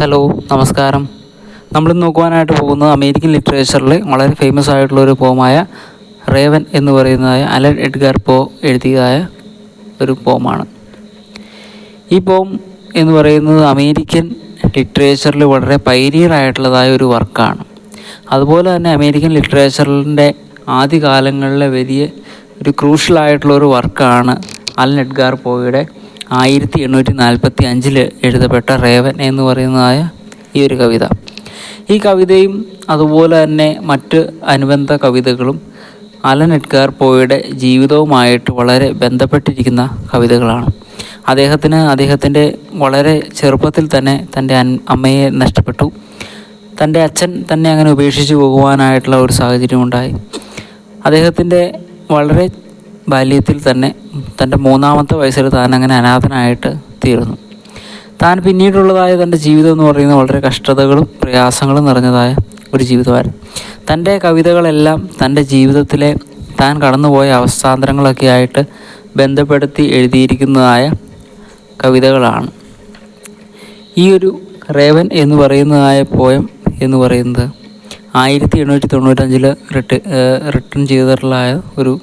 Hello നമസ്കാരം. നമ്മൾ നോക്കുവാനായിട്ട് പോകുന്നത് അമേരിക്കൻ ലിറ്ററേച്ചറിൽ വളരെ ഫേമസ് ആയിട്ടുള്ള ഒരു പോമായ റേവൻ എന്ന് പറയുന്നതായ അലൻ എഡ്ഗാർ പോ എഴുതിയതായ ഒരു പോമാണ് ഈ പോം എന്ന് പറയുന്നത് അമേരിക്കൻ ലിറ്ററേച്ചറിൽ വളരെ പൈനിയർ ഒരു വർക്കാണ് അതുപോലെ തന്നെ അമേരിക്കൻ ലിറ്ററേച്ചറിന്റെ ആദ്യകാലങ്ങളിലെ വലിയ ഒരു ക്രൂഷ്യലായിട്ടുള്ള ഒരു വർക്കാണ് അലൻ എഡ്ഗാർ പോയുടെ ആയിരത്തി എണ്ണൂറ്റി നാൽപ്പത്തി അഞ്ചിൽ എഴുതപ്പെട്ട റേവൻ എന്ന് പറയുന്നതായ ഈ ഒരു കവിത. ഈ കവിതയും അതുപോലെ തന്നെ മറ്റ് അനുബന്ധ കവിതകളും അലൻ എഡ്ഗാർ പോയുടെ ജീവിതവുമായിട്ട് വളരെ ബന്ധപ്പെട്ടിരിക്കുന്ന കവിതകളാണ്. അദ്ദേഹത്തിന് അദ്ദേഹത്തിന്റെ വളരെ ചെറുപ്പത്തിൽ തന്നെ തന്റെ അമ്മയെ നഷ്ടപ്പെട്ടു. തന്റെ അച്ഛൻ തന്നെ അങ്ങനെ ഉപേക്ഷിച്ച് പോകുവാനായിട്ടുള്ള ഒരു സാഹചര്യം ഉണ്ടായി അദ്ദേഹത്തിന്റെ വളരെ ബാല്യത്തിൽ തന്നെ തന്റെ മൂന്നാമത്തെ വയസ്സിൽ താൻ അങ്ങനെ അനാഥനായിട്ട് തീർന്നു. താൻ പിന്നീടുള്ളതായ തന്റെ ജീവിതം എന്ന് പറയുന്നത് വളരെ കഷ്ടതകളും പ്രയാസങ്ങളും നിറഞ്ഞതായ ഒരു ജീവിതമായിരുന്നു. തന്റെ കവിതകളെല്ലാം തന്റെ ജീവിതത്തിലെ താൻ കടന്നുപോയ അവസ്ഥാന്തരങ്ങളൊക്കെ ആയിട്ട് ബന്ധപ്പെടുത്തി എഴുതിയിരിക്കുന്നതായ കവിതകളാണ്. ഈ ഒരു റേവൻ എന്ന് പറയുന്നതായ പോയം എന്ന് പറയുന്നത് ആയിരത്തി എണ്ണൂറ്റി തൊണ്ണൂറ്റഞ്ചിൽ റിട്ട് റിട്ടേൺ ചെയ്തിട്ടുള്ളതായ ഒരു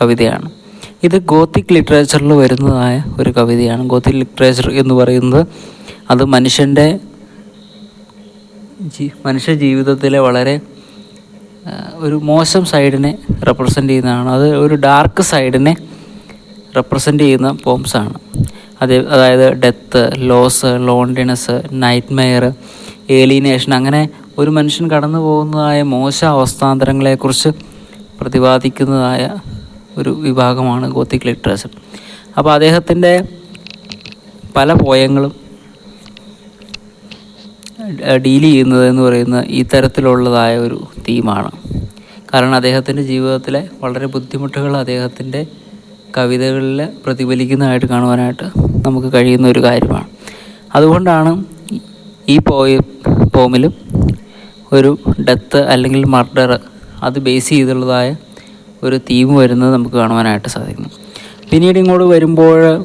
കവിതയാണ്. ഇത് ഗോത്തിക് ലിറ്ററേച്ചറിൽ വരുന്നതായ ഒരു കവിതയാണ്. ഗോത്തിക് ലിറ്ററേച്ചർ എന്ന് പറയുന്നത് അത് മനുഷ്യന്റെ മനുഷ്യ ജീവിതത്തിലെ വളരെ ഒരു മോശം സൈഡിനെ റെപ്രസെന്റ് ചെയ്യുന്നതാണ്. അത് ഒരു ഡാർക്ക് സൈഡിനെ റെപ്രസെന്റ് ചെയ്യുന്ന പോംസാണ് അത് അതായത് death loss loneliness nightmare alienation അങ്ങനെ ഒരു മനുഷ്യൻ കടന്നു പോകുന്നതായ മോശ അവസ്ഥാന്തരങ്ങളെക്കുറിച്ച് പ്രതിപാദിക്കുന്നതായ ഒരു വിഭാഗമാണ് ഗോത്തിക് ലിറ്ററേച്ചർ. അപ്പോൾ അദ്ദേഹത്തിന്റെ പല പോയങ്ങളും ഡീൽ ചെയ്യുന്നത് എന്ന് പറയുന്ന ഈ തരത്തിലുള്ളതായ ഒരു തീമാണ്. കാരണം അദ്ദേഹത്തിന്റെ ജീവിതത്തിലെ വളരെ ബുദ്ധിമുട്ടുകൾ അദ്ദേഹത്തിന്റെ കവിതകളിൽ പ്രതിഫലിക്കുന്നതായിട്ട് കാണുവാനായിട്ട് നമുക്ക് കഴിയുന്ന ഒരു കാര്യമാണ്. അതുകൊണ്ടാണ് ഈ പോയ പോമിലും ഒരു ഡെത്ത് അല്ലെങ്കിൽ മർഡർ അത് ബേസ് ചെയ്തുള്ളതായ ഒരു തീം വരുന്നത് നമുക്ക് കാണുവാനായിട്ട് സാധിക്കുന്നു. പിന്നീട് ഇങ്ങോട്ട് വരുമ്പോൾ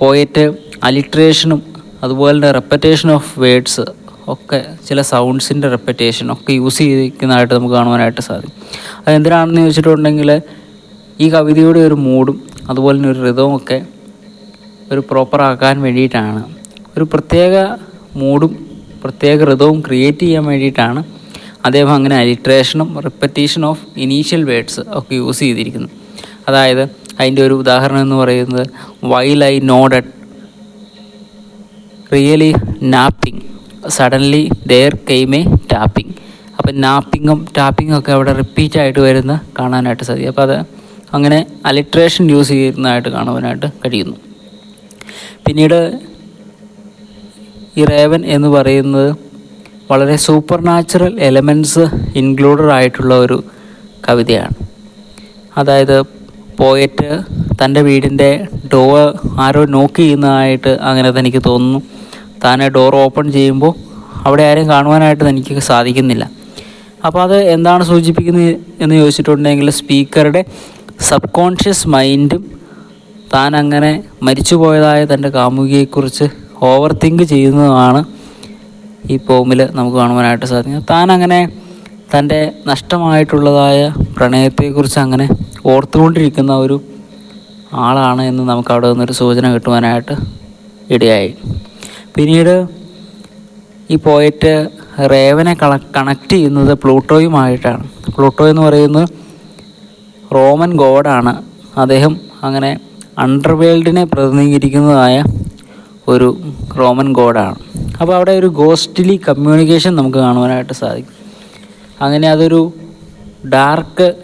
പോയറ്റ് അലിട്രേഷനും അതുപോലെ തന്നെ റെപ്പറ്റേഷൻ ഓഫ് വേർഡ്സ് ഒക്കെ ചില സൗണ്ട്സിന്റെ റെപ്പറ്റേഷൻ ഒക്കെ യൂസ് ചെയ്തിരിക്കുന്നതായിട്ട് നമുക്ക് കാണുവാനായിട്ട് സാധിക്കും. അതെന്തിനാണെന്ന് ചോദിച്ചിട്ടുണ്ടെങ്കിൽ ഈ കവിതയുടെ ഒരു മൂഡും അതുപോലെ തന്നെ ഒരു ഋതവും ഒക്കെ ഒരു പ്രോപ്പർ ആക്കാൻ വേണ്ടിയിട്ടാണ്. ഒരു പ്രത്യേക മൂഡും പ്രത്യേക ഋതവും ക്രിയേറ്റ് ചെയ്യാൻ വേണ്ടിയിട്ടാണ് അദ്ദേഹം അങ്ങനെ അലിട്രേഷനും റിപ്പറ്റീഷൻ ഓഫ് ഇനീഷ്യൽ വേർഡ്സ് ഒക്കെ യൂസ് ചെയ്തിരിക്കുന്നു. അതായത് അതിന്റെ ഒരു ഉദാഹരണം എന്ന് പറയുന്നത് while I nodded really napping suddenly there came a tapping അപ്പം നാപ്പിങ്ങും ടാപ്പിങ്ങും ഒക്കെ അവിടെ റിപ്പീറ്റായിട്ട് വരുന്ന കാണാനായിട്ട് സാധിക്കും. അപ്പോൾ അത് അങ്ങനെ അലിട്രേഷൻ യൂസ് ചെയ്യുന്നതായിട്ട് കാണുവാനായിട്ട് കഴിയുന്നു. പിന്നീട് ഈ റേവൻ എന്ന് പറയുന്നത് വളരെ സൂപ്പർ നാച്ചുറൽ എലമെന്റ്സ് ഇൻക്ലൂഡഡ് ആയിട്ടുള്ള ഒരു കവിതയാണ്. അതായത് പോയറ്റ് തന്റെ വീടിന്റെ ഡോർ ആരോ നോക്ക് ചെയ്യുന്നതായിട്ട് അങ്ങനെ തനിക്ക് തോന്നുന്നു. താൻ ഡോർ ഓപ്പൺ ചെയ്യുമ്പോൾ അവിടെ ആരെയും കാണുവാനായിട്ട് തനിക്ക് സാധിക്കുന്നില്ല. അപ്പോൾ അത് എന്താണ് സൂചിപ്പിക്കുന്നത് എന്ന് ചോദിച്ചിട്ടുണ്ടെങ്കിൽ സ്പീക്കറുടെ സബ് കോൺഷ്യസ് മൈൻഡും താൻ അങ്ങനെ മരിച്ചുപോയതായ തന്റെ കാമുകിയെക്കുറിച്ച് ഓവർ തിങ്ക് ചെയ്യുന്നതാണ് ഈ പോമിൽ നമുക്ക് കാണുവാനായിട്ട് സാധിക്കും. താൻ അങ്ങനെ തന്റെ നഷ്ടമായിട്ടുള്ളതായ പ്രണയത്തെക്കുറിച്ച് അങ്ങനെ ഓർത്തുകൊണ്ടിരിക്കുന്ന ഒരു ആളാണ് എന്ന് നമുക്ക് അവിടെ നിന്നൊരു സൂചന കിട്ടുവാനായിട്ട് ഇടയായി. പിന്നീട് ഈ പോയറ്റ് റേവനെ കള കണക്ട് ചെയ്യുന്നത് പ്ലൂട്ടോയുമായിട്ടാണ്. പ്ലൂട്ടോ എന്ന് പറയുന്നത് റോമൻ ഗോഡാണ്. അദ്ദേഹം അങ്ങനെ അണ്ടർവേൾഡിനെ പ്രതിനിധീകരിക്കുന്നതായ ഒരു റോമൻ ഗോഡാണ്. അപ്പോൾ അവിടെ ഒരു ഗോസ്റ്റ്ലി കമ്മ്യൂണിക്കേഷൻ നമുക്ക് കാണുവാനായിട്ട് സാധിക്കും. അങ്ങനെ അതൊരു ഡാർക്ക്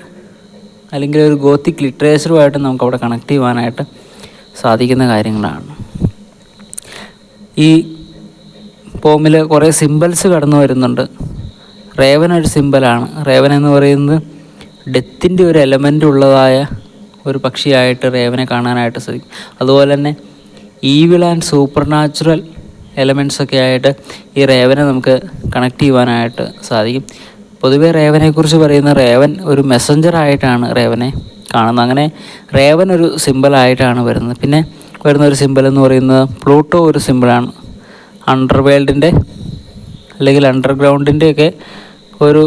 അല്ലെങ്കിൽ ഒരു ഗോത്തിക് ലിറ്ററേച്ചറുമായിട്ട് നമുക്ക് അവിടെ കണക്ട് ചെയ്യുവാനായിട്ട് സാധിക്കുന്ന കാര്യങ്ങളാണ്. ഈ പോമിൽ കുറേ സിമ്പിൾസ് കടന്നു വരുന്നുണ്ട്. റേവൻ ഒരു സിമ്പിളാണ് റേവൻ എന്ന് പറയുന്നത് ഡെത്തിന്റെ ഒരു എലമെന്റ് ഉള്ളതായ ഒരു പക്ഷിയായിട്ട് റേവനെ കാണാനായിട്ട് സാധിക്കും. അതുപോലെ തന്നെ evil and supernatural elements ഒക്കെ ആയിട്ട് ഈ റേവനെ നമുക്ക് കണക്ട് ചെയ്യുവാനായിട്ട് സാധിക്കും. പൊതുവേ റേവനെക്കുറിച്ച് പറയുന്ന റേവൻ ഒരു മെസ്സഞ്ചറായിട്ടാണ് റേവനെ കാണുന്നത്. അങ്ങനെ റേവൻ ഒരു സിമ്പിളായിട്ടാണ് വരുന്നത്. പിന്നെ വരുന്ന ഒരു സിമ്പിൾ എന്ന് പറയുന്നത് പ്ലൂട്ടോ ഒരു സിമ്പിളാണ് അണ്ടർവേൾഡിന്റെ അല്ലെങ്കിൽ അണ്ടർഗ്രൗണ്ടിന്റെയൊക്കെ ഒരു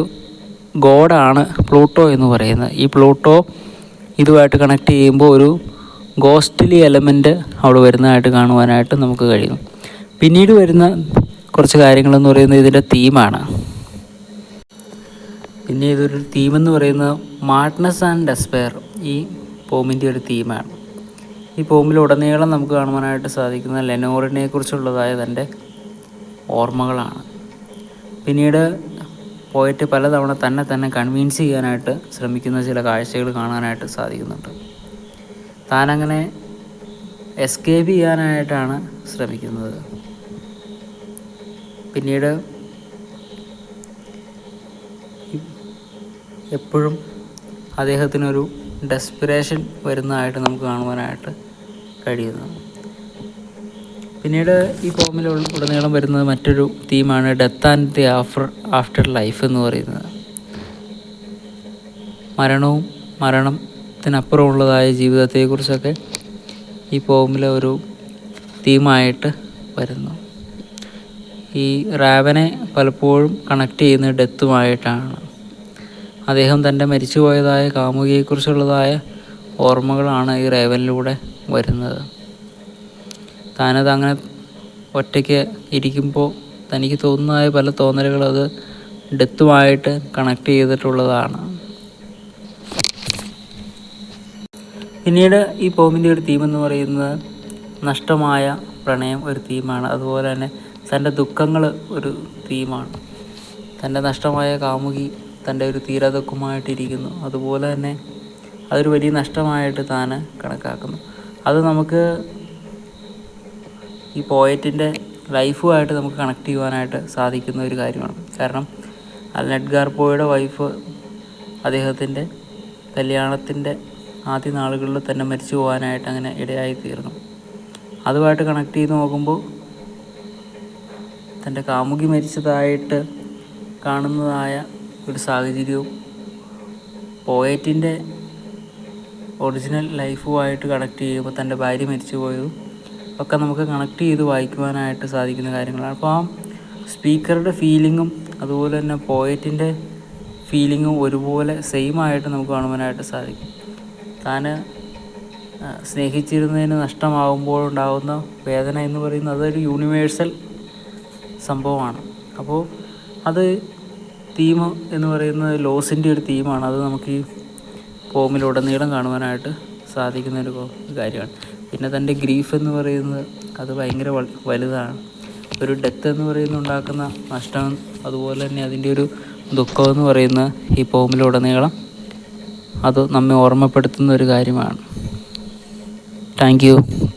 ഗോഡാണ് പ്ലൂട്ടോ എന്ന് പറയുന്നത്. ഈ പ്ലൂട്ടോ ഇതുമായിട്ട് കണക്ട് ചെയ്യുമ്പോൾ ഒരു ഗോസ്റ്റ്ലി എലമെന്റ് അവിടെ വരുന്നതായിട്ട് കാണുവാനായിട്ട് നമുക്ക് കഴിയും. പിന്നീട് വരുന്ന കുറച്ച് കാര്യങ്ങളെന്ന് പറയുന്നത് ഇതിന്റെ തീമാണ് പിന്നെ ഇതൊരു തീമെന്ന് പറയുന്നത് മാഡ്നസ് ആൻഡ് ഡെസ്പെയർ ഈ പോമിന്റെ ഒരു തീമാണ് ഈ പോമിൽ ഉടനീളം നമുക്ക് കാണുവാനായിട്ട് സാധിക്കുന്ന ലെനോറിനെ കുറിച്ചുള്ളതായ തന്റെ ഓർമ്മകളാണ്. പിന്നീട് പോയിട്ട് പലതവണ തന്നെ തന്നെ കൺവിൻസ് ചെയ്യാനായിട്ട് ശ്രമിക്കുന്ന ചില കാഴ്ചകൾ കാണാനായിട്ട് സാധിക്കുന്നുണ്ട്. താനങ്ങനെ എസ്കേപ്പ് ചെയ്യാനായിട്ടാണ് ശ്രമിക്കുന്നത്. പിന്നീട് എപ്പോഴും അദ്ദേഹത്തിനൊരു ഡെസ്പിറേഷൻ വരുന്നതായിട്ട് നമുക്ക് കാണുവാനായിട്ട് കഴിയുന്നു. പിന്നീട് ഈ ഫോമിൽ ഉടനീളം വരുന്നത് മറ്റൊരു തീമാണ് death and the after afterlife എന്ന് പറയുന്നത്. മരണവും മരണത്തിനപ്പുറമുള്ളതായ ജീവിതത്തെക്കുറിച്ചൊക്കെ ഈ പോമിലെ ഒരു തീമായിട്ട് വരുന്നു. ഈ റാവനെ പലപ്പോഴും കണക്ട് ചെയ്യുന്ന ഡെത്തുമായിട്ടാണ്. അദ്ദേഹം തന്റെ മരിച്ചുപോയതായ കാമുകിയെക്കുറിച്ചുള്ളതായ ഓർമ്മകളാണ് ഈ റേവനിലൂടെ വരുന്നത്. താനത് അങ്ങനെ ഒറ്റയ്ക്ക് ഇരിക്കുമ്പോൾ തനിക്ക് തോന്നുന്നതായ പല തോന്നലുകൾ അത് ഡെത്തുമായിട്ട് കണക്ട് ചെയ്തിട്ടുള്ളതാണ്. പിന്നീട് ഈ പോമിന്റെ ഒരു തീം എന്ന് പറയുന്നത് നഷ്ടമായ പ്രണയം ഒരു തീമാണ് അതുപോലെ തന്നെ തന്റെ ദുഃഖങ്ങൾ ഒരു തീമാണ്. തന്റെ നഷ്ടമായ കാമുകി തന്റെ ഒരു തീരദുഃഖമായിട്ടിരിക്കുന്നു അതുപോലെ തന്നെ അതൊരു വലിയ നഷ്ടമായിട്ട് താൻ കണക്കാക്കുന്നു. അത് നമുക്ക് ഈ പോയറ്റിന്റെ ലൈഫുമായിട്ട് നമുക്ക് കണക്ട് ചെയ്യുവാനായിട്ട് സാധിക്കുന്ന ഒരു കാര്യമാണ്. കാരണം അൽനെഡ്ഗാർ പോയുടെ വൈഫ് അദ്ദേഹത്തിന്റെ കല്യാണത്തിന്റെ ആദ്യ നാളുകളിൽ തന്നെ മരിച്ചു പോകാനായിട്ട് അങ്ങനെ ഇടയായി തീർന്നു അതുമായിട്ട് കണക്ട് ചെയ്ത് നോക്കുമ്പോൾ തന്റെ കാമുകി മരിച്ചതായിട്ട് കാണുന്നതായ ഒരു സാഹചര്യവും പോയറ്റിന്റെ ഒറിജിനൽ ലൈഫുമായിട്ട് കണക്ട് ചെയ്യുമ്പോൾ തന്റെ ഭാര്യ മരിച്ചു പോയതും ഒക്കെ നമുക്ക് കണക്ട് ചെയ്ത് വായിക്കുവാനായിട്ട് സാധിക്കുന്ന കാര്യങ്ങളാണ്. അപ്പോൾ ആ സ്പീക്കറുടെ ഫീലിങ്ങും അതുപോലെ തന്നെ പോയറ്റിന്റെ ഫീലിങ്ങും ഒരുപോലെ സെയിം ആയിട്ട് നമുക്ക് കാണുവാനായിട്ട് സാധിക്കും. താൻ സ്നേഹിച്ചിരുന്നതിന് നഷ്ടമാകുമ്പോൾ ഉണ്ടാകുന്ന വേദന എന്ന് പറയുന്നത് അതൊരു യൂണിവേഴ്സൽ സംഭവമാണ്. അപ്പോൾ അത് തീം എന്ന് പറയുന്ന ലോസിന്റെ ഒരു തീമാണ് അത് നമുക്ക് ഈ പോമിലുടനീളം കാണുവാനായിട്ട് സാധിക്കുന്ന ഒരു കാര്യമാണ്. പിന്നെ തന്റെ ഗ്രീഫ് എന്ന് പറയുന്നത് അത് ഭയങ്കര വലുതാണ്. ഒരു ഡെത്ത് എന്ന് പറയുന്ന ഉണ്ടാക്കുന്ന നഷ്ടം അതുപോലെ തന്നെ അതിന്റെ ഒരു ദുഃഖം എന്ന് പറയുന്ന ഈ പോമിലുടനീളം അത് നമ്മെ ഓർമ്മപ്പെടുത്തുന്ന ഒരു കാര്യമാണ്. താങ്ക്